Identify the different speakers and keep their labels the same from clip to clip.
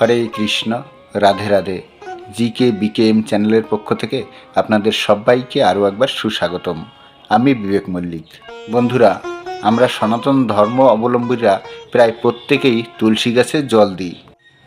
Speaker 1: Hare Krishna, Radhe Radhe. G K BKM চ্যানেলের পক্ষ থেকে আপনাদের সবাইকে আরও একবার সুস্বাগতম। আমি বিবেক মল্লিক। বন্ধুরা, আমরা সনাতন ধর্ম অবলম্বীরা প্রায় প্রত্যেকেই তুলসী গাছে জল দিই।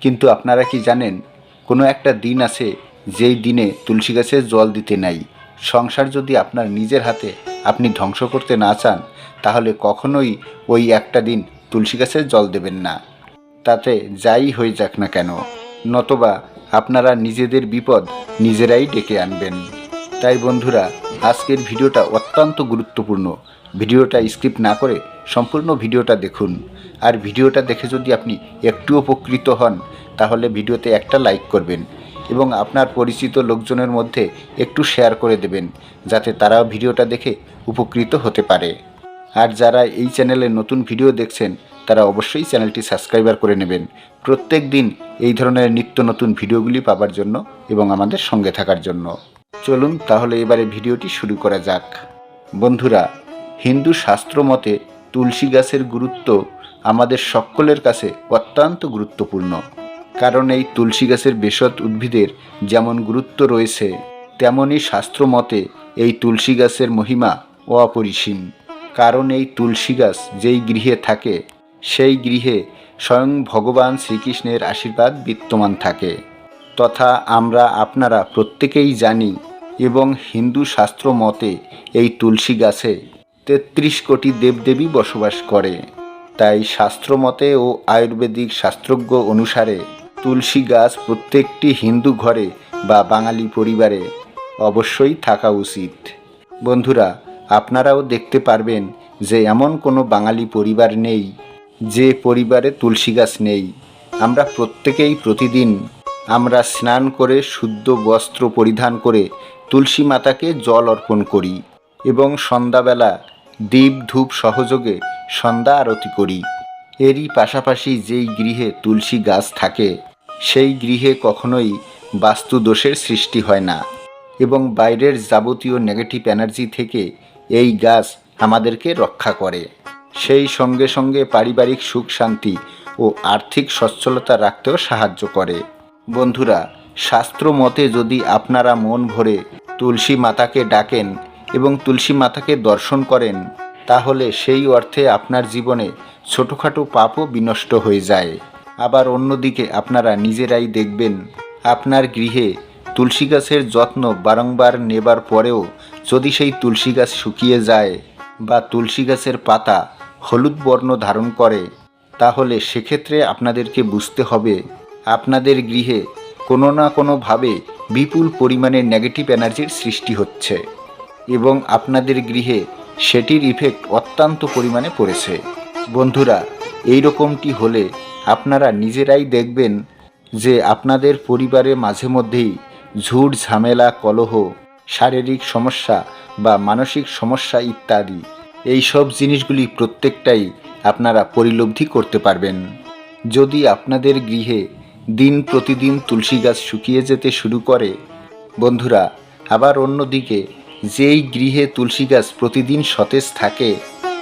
Speaker 1: কিন্তু আপনারা কি জানেন, কোনো একটা দিন আছে যেই দিনে তুলসী গাছে জল দিতে নাই। সংসার যদি আপনার নিজের হাতে আপনি ধ্বংস করতে না চান, তাহলে কখনোই ওই একটা দিন তুলসী গাছে জল দেবেন না। তাতে যাই হয়ে যাক না কেন, নতবা আপনারা নিজেদের বিপদ নিজেরাই ডেকে আনবেন। তাই বন্ধুরা, আজকের ভিডিওটা অত্যন্ত গুরুত্বপূর্ণ। ভিডিওটা স্কিপ না করে সম্পূর্ণ ভিডিওটা দেখুন। আর ভিডিওটা দেখে যদি আপনি একটু উপকৃত হন, তাহলে ভিডিওতে একটা লাইক করবেন এবং আপনার পরিচিত লোকজনের মধ্যে একটু শেয়ার করে দেবেন, যাতে তারাও ভিডিওটা দেখে উপকৃত হতে পারে। আর যারা এই চ্যানেলে নতুন ভিডিও দেখছেন তারা অবশ্যই চ্যানেলটি সাবস্ক্রাইবার করে নেবেন। প্রত্যেক দিন এই ধরনের নিত্য নতুন ভিডিওগুলি পাবার জন্য এবং আমাদের সঙ্গে থাকার জন্য। চলুন তাহলে এবারে ভিডিওটি শুরু করা যাক। বন্ধুরা, হিন্দু শাস্ত্র মতে তুলসী গাছের গুরুত্ব আমাদের সকলের কাছে অত্যন্ত গুরুত্বপূর্ণ। কারণ এই তুলসী গাছের বেশত উদ্ভিদের যেমন গুরুত্ব রয়েছে তেমনই শাস্ত্র মতে এই তুলসী গাছের মহিমা অপরিসীম। কারণ এই তুলসী গাছ যেই গৃহে থাকে সেই গৃহে স্বয়ং ভগবান শ্রীকৃষ্ণের আশীর্বাদ বিদ্যমান থাকে। তথা আমরা আপনারা প্রত্যেকেই জানি এবং হিন্দু শাস্ত্র মতে এই তুলসী গাছে তেত্রিশ কোটি দেবদেবী বসবাস করে। তাই শাস্ত্র মতে ও আয়ুর্বেদিক শাস্ত্রজ্ঞ অনুসারে তুলসী গাছ প্রত্যেকটি হিন্দু ঘরে বা বাঙালি পরিবারে অবশ্যই থাকা উচিত। বন্ধুরা, আপনারাও দেখতে পারবেন যে এমন কোনো বাঙালি পরিবার নেই যে পরিবারে তুলসী গাছ নেই, আমরা প্রত্যেকেই প্রতিদিন আমরা স্নান করে শুদ্ধ বস্ত্র পরিধান করে তুলসী মাতাকে জল অর্পণ করি এবং সন্ধ্যাবেলা দীপ ধূপ সহযোগে সন্ধ্যা আরতি করি। এরই পাশাপাশি যেই গৃহে তুলসী গাছ থাকে, সেই গৃহে কখনোই বাস্তু দোষের সৃষ্টি হয় না এবং বাইরের যাবতীয় নেগেটিভ এনার্জি থেকে এই গাছ আমাদেরকে রক্ষা করে। সেই সঙ্গে সঙ্গে পারিবারিক সুখ, শান্তি ও আর্থিক সচ্ছলতা রাখতেও সাহায্য করে। বন্ধুরা শাস্ত্র মতে যদি আপনারা মন ভরে তুলসী মাতাকে ডাকেন এবং তুলসী মাতাকে দর্শন করেন, তাহলে সেই অর্থে আপনার জীবনে ছোটোখাটো পাপও বিনষ্ট হয়ে যায়। আবার অন্যদিকে আপনারা নিজেরাই দেখবেন, আপনার গৃহে তুলসী গাছের যত্ন বারংবার নেবার পরেও যদি সেই তুলসী গাছ শুকিয়ে যায় বা তুলসী গাছের পাতা হলুদ বর্ণ ধারণ করে, তাহলে সেক্ষেত্রে আপনাদেরকে বুঝতে হবে, আপনাদের গৃহে কোনো না কোনোভাবে বিপুল পরিমাণে নেগেটিভ এনার্জির সৃষ্টি হচ্ছে এবং আপনাদের গৃহে সেটির ইফেক্ট অত্যন্ত পরিমাণে পড়েছে। বন্ধুরা এই রকমটি হলে আপনারা নিজেরাই দেখবেন যে আপনাদের পরিবারে মাঝে মধ্যেই ঝুট ঝামেলা, কলহ, শারীরিক সমস্যা বা মানসিক সমস্যা ইত্যাদি এই সব জিনিসগুলি প্রত্যেকটাই আপনারা পরিলব্ধি করতে পারবেন। যদি আপনাদের গৃহে দিন প্রতিদিন তুলসী গাছ শুকিয়ে যেতে শুরু করে, বন্ধুরা, আবার অন্যদিকে যেই গৃহে তুলসী গাছ প্রতিদিন সতেজ থাকে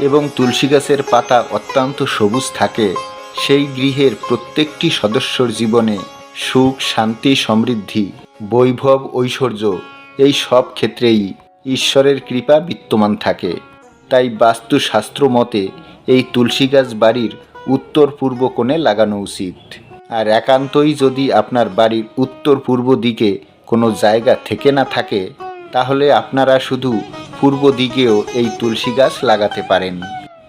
Speaker 1: এবং তুলসী গাছের পাতা অত্যন্ত সবুজ থাকে, সেই গৃহের প্রত্যেকটি সদস্যর জীবনে সুখ, শান্তি, সমৃদ্ধি, বৈভব, ঐশ্বর্য, এই সব ক্ষেত্রেই ঈশ্বরের কৃপা বিদ্যমান থাকে। তাই বাস্তুশাস্ত্র মতে এই তুলসী গাছ বাড়ির উত্তর পূর্ব কোণে লাগানো উচিত। আর একান্তই যদি আপনার বাড়ির উত্তর পূর্ব দিকে কোনো জায়গা থেকে না থাকে, তাহলে আপনারা শুধু পূর্ব দিকেও এই তুলসী গাছ লাগাতে পারেন।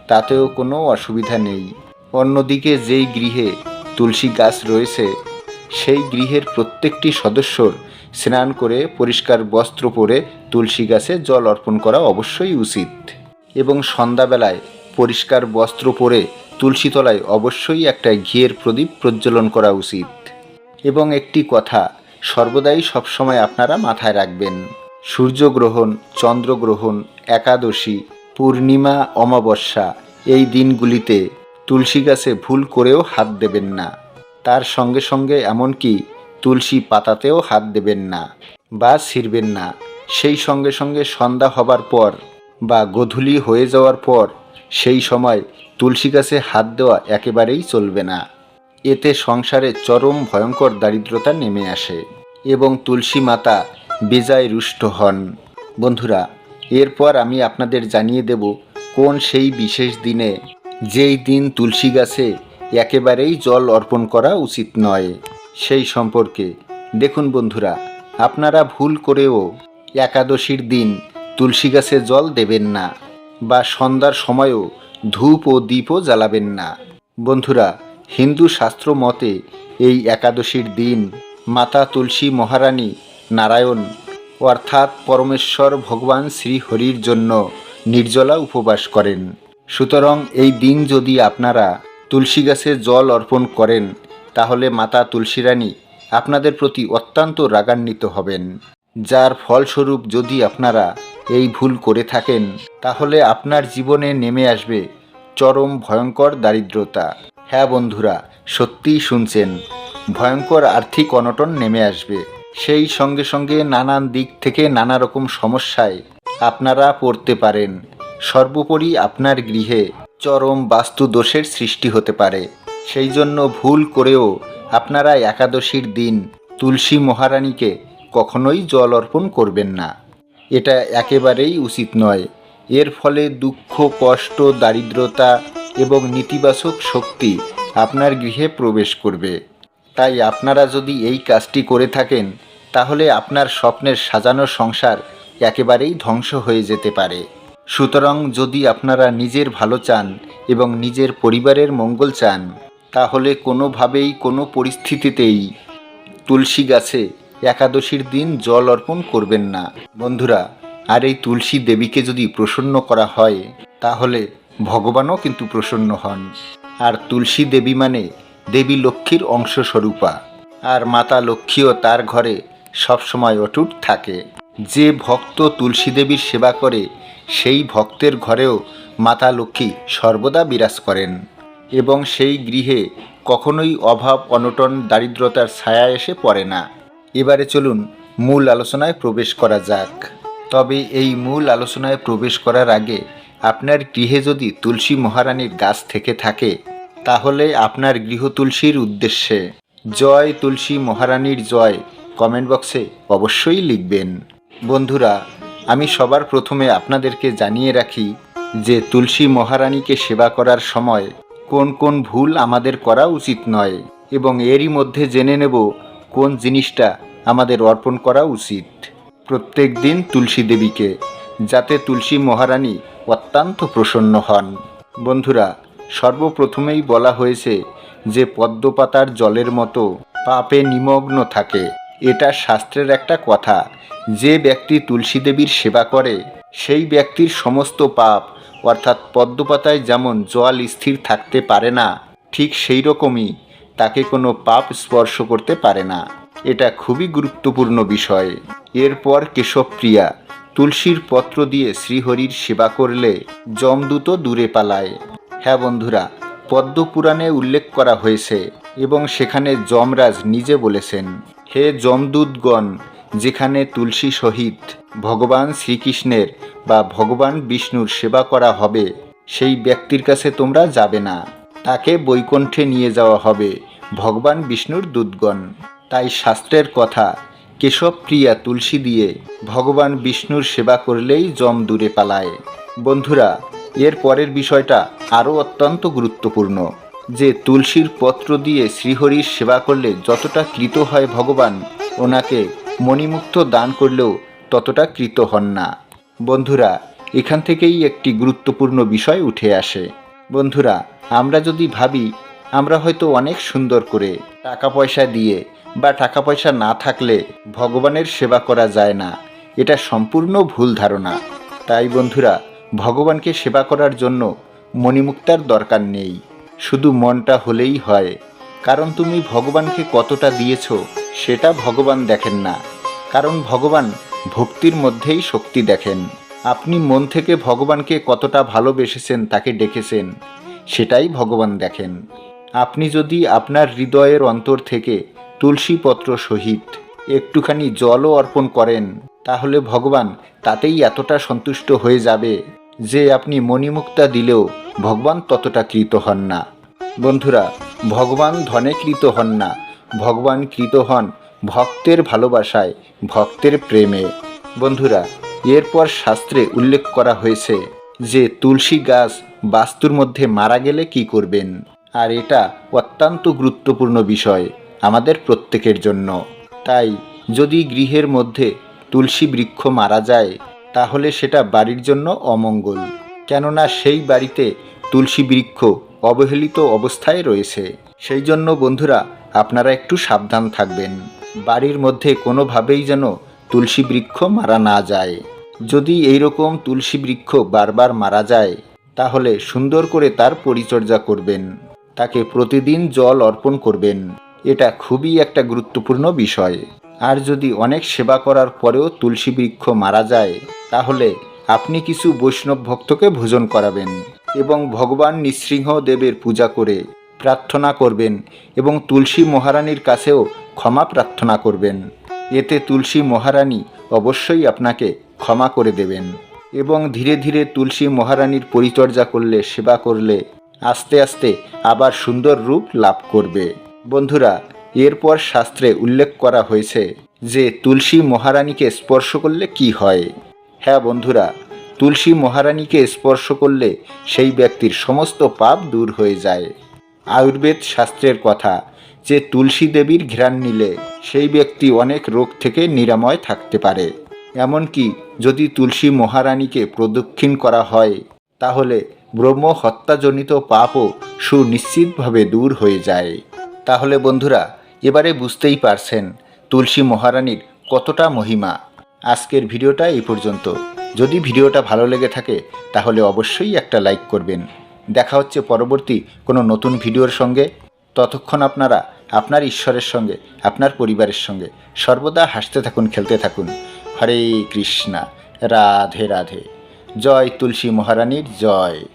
Speaker 1: তাতেও কোনো অসুবিধা নেই। অন্যদিকে যেই গৃহে তুলসী গাছ রয়েছে, সেই গৃহের প্রত্যেকটি সদস্যর স্নান করে পরিষ্কার বস্ত্র পরে তুলসী গাছে জল অর্পণ করা অবশ্যই উচিত। এবং সন্ধ্যাবেলায় পরিষ্কার বস্ত্র পরে তুলসী তলায় অবশ্যই একটা ঘিয়ের প্রদীপ প্রজ্বলন করা উচিত। এবং একটি কথা সর্বদাই সবসময় আপনারা মাথায় রাখবেন। সূর্যগ্রহণ, চন্দ্রগ্রহণ, একাদশী, পূর্ণিমা, অমাবস্যা এই দিনগুলিতে তুলসী গাছে ভুল করেও হাত দেবেন না। তার সঙ্গে সঙ্গে এমনকি তুলসী পাতাতেও হাত দেবেন না বা ছিঁড়বেন না। সেই সঙ্গে সঙ্গে সন্ধ্যা হবার পর বা গধূলি হয়ে যাওয়ার পর সেই সময় তুলসী গাছে হাত দেওয়া একেবারেই চলবে না। এতে সংসারে চরম ভয়ঙ্কর দারিদ্রতা নেমে আসে এবং তুলসী মাতা বেজায় রুষ্ট হন। বন্ধুরা, এরপর আমি আপনাদের জানিয়ে দেব কোন সেই বিশেষ দিনে যেই দিন তুলসী গাছে একেবারেই জল অর্পণ করা উচিত নয়। সেই সম্পর্কে দেখুন বন্ধুরা, আপনারা ভুল করেও একাদশীর দিন তুলসী গাছে জল দেবেন না বা সন্ধ্যার সময়ও ধূপ ও দীপও জ্বালাবেন না। বন্ধুরা, হিন্দু শাস্ত্র মতে এই একাদশীর দিন মাতা তুলসী মহারানী নারায়ণ অর্থাৎ পরমেশ্বর ভগবান শ্রীহরির জন্য নির্জলা উপবাস করেন। সুতরাং এই দিন যদি আপনারা তুলসী গাছে জল অর্পণ করেন, তাহলে মাতা তুলসী রানী আপনাদের প্রতি অত্যন্ত রাগান্বিত হবেন। যার ফলস্বরূপ যদি আপনারা এই ভুল করে থাকেন, তাহলে আপনার জীবনে নেমে আসবে চরম ভয়ঙ্কর দারিদ্রতা। হ্যাঁ বন্ধুরা, সত্যিই শুনছেন, ভয়ঙ্কর আর্থিক অনটন নেমে আসবে। সেই সঙ্গে সঙ্গে নানান দিক থেকে নানা রকম সমস্যায় আপনারা পড়তে পারেন। সর্বোপরি আপনার গৃহে চরম বাস্তু দোষের সৃষ্টি হতে পারে। সেই জন্য ভুল করেও আপনারা একাদশীর দিন তুলসী মহারানীকে কখনোই জল অর্পণ করবেন না। এটা একেবারেই উচিত নয়। এর ফলে দুঃখ, কষ্ট, দারিদ্রতা এবং নেতিবাচক শক্তি আপনার গৃহে প্রবেশ করবে। তাই আপনারা যদি এই কাজটি করে থাকেন, তাহলে আপনার স্বপ্নের সাজানো সংসার একেবারেই ধ্বংস হয়ে যেতে পারে। সুতরাং যদি আপনারা নিজের ভালো চান এবং নিজের পরিবারের মঙ্গল চান, তাহলে কোনোভাবেই কোনো পরিস্থিতিতেই তুলসী গাছে একাদশীর দিন জল অর্পণ করবেন না। বন্ধুরা, আর এই তুলসী দেবীকে যদি প্রসন্ন করা হয়, তাহলে ভগবানও কিন্তু প্রসন্ন হন। আর তুলসী দেবী মানে দেবী লক্ষ্মীর অংশস্বরূপা। আর মাতা লক্ষ্মীও তার ঘরে সবসময় অটুট থাকে। যে ভক্ত তুলসী দেবীর সেবা করে, সেই ভক্তের ঘরেও মাতা লক্ষ্মী সর্বদা বিরাজ করেন। এবং সেই গৃহে কখনোই অভাব, অনটন, দারিদ্রতার ছায়া এসে পড়ে না। এবারে চলুন মূল আলোচনায় প্রবেশ করা যাক। তবে এই মূল আলোচনায় প্রবেশ করার আগে আপনার গৃহে যদি তুলসী মহারানীর গাছ থেকে থাকে, তাহলে আপনার গৃহ তুলসীর উদ্দেশ্যে। জয় তুলসী মহারানীর জয় কমেন্ট বক্সে অবশ্যই লিখবেন। বন্ধুরা, আমি সবার প্রথমে আপনাদেরকে জানিয়ে রাখি যে তুলসী মহারানীকে সেবা করার সময় কোন কোন ভুল আমাদের করা উচিত নয় এবং এরই মধ্যে জেনে নেব কোন জিনিসটা আমাদের অর্পণ করা উচিত? প্রত্যেক দিন তুলসী দেবীকে, যাতে তুলসী মহারানী অত্যন্ত প্রসন্ন হন। বন্ধুরা, সর্বপ্রথমেই বলা হয়েছে যে পদ্মপাতার জলের মতো পাপে নিমগ্ন থাকে। এটা শাস্ত্রের একটা কথা। যে ব্যক্তি তুলসী দেবীর সেবা করে, সেই ব্যক্তির সমস্ত পাপ, অর্থাৎ পদ্মপাতায় যেমন জল স্থির থাকতে পারে না, ঠিক সেই রকমই তাকে কোনো পাপ স্পর্শ করতে পারে না। এটা খুবই গুরুত্বপূর্ণ বিষয়। এরপর কেশবপ্রিয়া তুলসীর পত্র দিয়ে শ্রীহরির সেবা করলে যমদূত দূরে পালায়। হ্যাঁ বন্ধুরা, পদ্মপুরাণে উল্লেখ করা হয়েছে এবং সেখানে যমরাজ নিজে বলেছেন, হে যমদূতগণ, যেখানে তুলসী সহিত ভগবান শ্রীকৃষ্ণের বা ভগবান বিষ্ণুর সেবা করা হবে, সেই ব্যক্তির কাছে তোমরা যাবে না। তাকে বৈকুণ্ঠে নিয়ে যাওয়া হবে, ভগবান বিষ্ণুর দূতগণ। তাই শাস্ত্রের কথা, কেশব কেশবপ্রিয়া তুলসী দিয়ে ভগবান বিষ্ণুর সেবা করলেই জম দূরে পালায়। বন্ধুরা, এর পরের বিষয়টা আরও অত্যন্ত গুরুত্বপূর্ণ, যে তুলসীর পত্র দিয়ে শ্রীহরির সেবা করলে যতটা কৃত হয় ভগবান, ওনাকে মণিমুক্ত দান করলেও ততটা কৃত হন না। বন্ধুরা, এখান থেকেই একটি গুরুত্বপূর্ণ বিষয় উঠে আসে। বন্ধুরা আমরা যদি ভাবি, আমরা হয়তো অনেক সুন্দর করে টাকা পয়সা দিয়ে বা টাকা পয়সা না থাকলে ভগবানের সেবা করা যায় না। এটা সম্পূর্ণ ভুল ধারণা। তাই বন্ধুরা, ভগবানকে সেবা করার জন্য মণিমুক্তার দরকার নেই। শুধু মনটা হলেই হয়। কারণ তুমি ভগবানকে কতটা দিয়েছ, সেটা ভগবান দেখেন না। কারণ ভগবান ভক্তির মধ্যেই শক্তি দেখেন। আপনি মন থেকে ভগবানকে কতটা ভালোবেসেছেন তাকে ডেকেছেন। সেটাই ভগবান দেখেন। আপনি যদি আপনার হৃদয়ের অন্তর থেকে তুলসী পত্র সহিত একটুখানি জলও অর্পণ করেন, তাহলে ভগবান তাতেই এতটা সন্তুষ্ট হয়ে যাবে যে আপনি মণিমুক্তা দিলেও ভগবান ততটা কৃত হন না। বন্ধুরা, ভগবান ধনে কৃত হন না। ভগবান কৃত হন ভক্তের ভালোবাসায়, ভক্তের প্রেমে। বন্ধুরা, এরপর শাস্ত্রে উল্লেখ করা হয়েছে যে তুলসী গাছ বাস্তুর মধ্যে মারা গেলে কি করবেন? আর এটা অত্যন্ত গুরুত্বপূর্ণ বিষয় আমাদের প্রত্যেকের জন্য। তাই যদি গৃহের মধ্যে তুলসী বৃক্ষ মারা যায়, তাহলে সেটা বাড়ির জন্য অমঙ্গল। কেননা সেই বাড়িতে তুলসী বৃক্ষ অবহেলিত অবস্থায় রয়েছে। সেই জন্য বন্ধুরা, আপনারা একটু সাবধান থাকবেন। বাড়ির মধ্যে কোনোভাবেই যেন তুলসী বৃক্ষ মারা না যায়। যদি এই রকম তুলসী বৃক্ষ বারবার মারা যায়, তাহলে সুন্দর করে তার পরিচর্যা করবেন। তাকে প্রতিদিন জল অর্পণ করবেন। এটা খুবই একটা গুরুত্বপূর্ণ বিষয়। আর যদি অনেক সেবা করার পরেও তুলসী বৃক্ষ মারা যায়, তাহলে আপনি কিছু বৈষ্ণব ভক্তকে ভোজন করাবেন এবং ভগবান নৃসিংহ দেবের পূজা করে প্রার্থনা করবেন এবং তুলসী মহারানীর কাছেও ক্ষমা প্রার্থনা করবেন। এতে তুলসী মহারানী অবশ্যই আপনাকে ক্ষমা করে দেবেন এবং ধীরে ধীরে তুলসী মহারানীর পরিচর্যা করলে, সেবা করলে আস্তে আস্তে আবার সুন্দর রূপ লাভ করবে। বন্ধুরা, এরপর শাস্ত্রে উল্লেখ করা হয়েছে যে তুলসী মহারানীকে স্পর্শ করলে কি হয়। হ্যাঁ বন্ধুরা, তুলসী মহারানীকে স্পর্শ করলে সেই ব্যক্তির সমস্ত পাপ দূর হয়ে যায়। আয়ুর্বেদ শাস্ত্রের কথা যে তুলসী দেবীর ঘ্রাণ নিলে সেই ব্যক্তি অনেক রোগ থেকে নিরাময় থাকতে পারে। এমনকি যদি তুলসী মহারানীকে প্রদক্ষিণ করা হয়, তাহলে ব্রহ্ম হত্যাজনিত পাপও সুনিশ্চিতভাবে দূর হয়ে যায়। তাহলে বন্ধুরা, এবারে বুঝতেই পারছেন তুলসী মহারানীর কতটা মহিমা। আজকের ভিডিওটা এই পর্যন্ত। যদি ভিডিওটা ভালো লেগে থাকে, তাহলে অবশ্যই একটা লাইক করবেন। দেখা হচ্ছে পরবর্তী কোনো নতুন ভিডিওর সঙ্গে। ততক্ষণ আপনারা আপনার ঈশ্বরের সঙ্গে, আপনার পরিবারের সঙ্গে। সর্বদা হাসতে থাকুন, খেলতে থাকুন। হরে কৃষ্ণা, রাধে রাধে। জয় তুলসী মহারানীর জয়।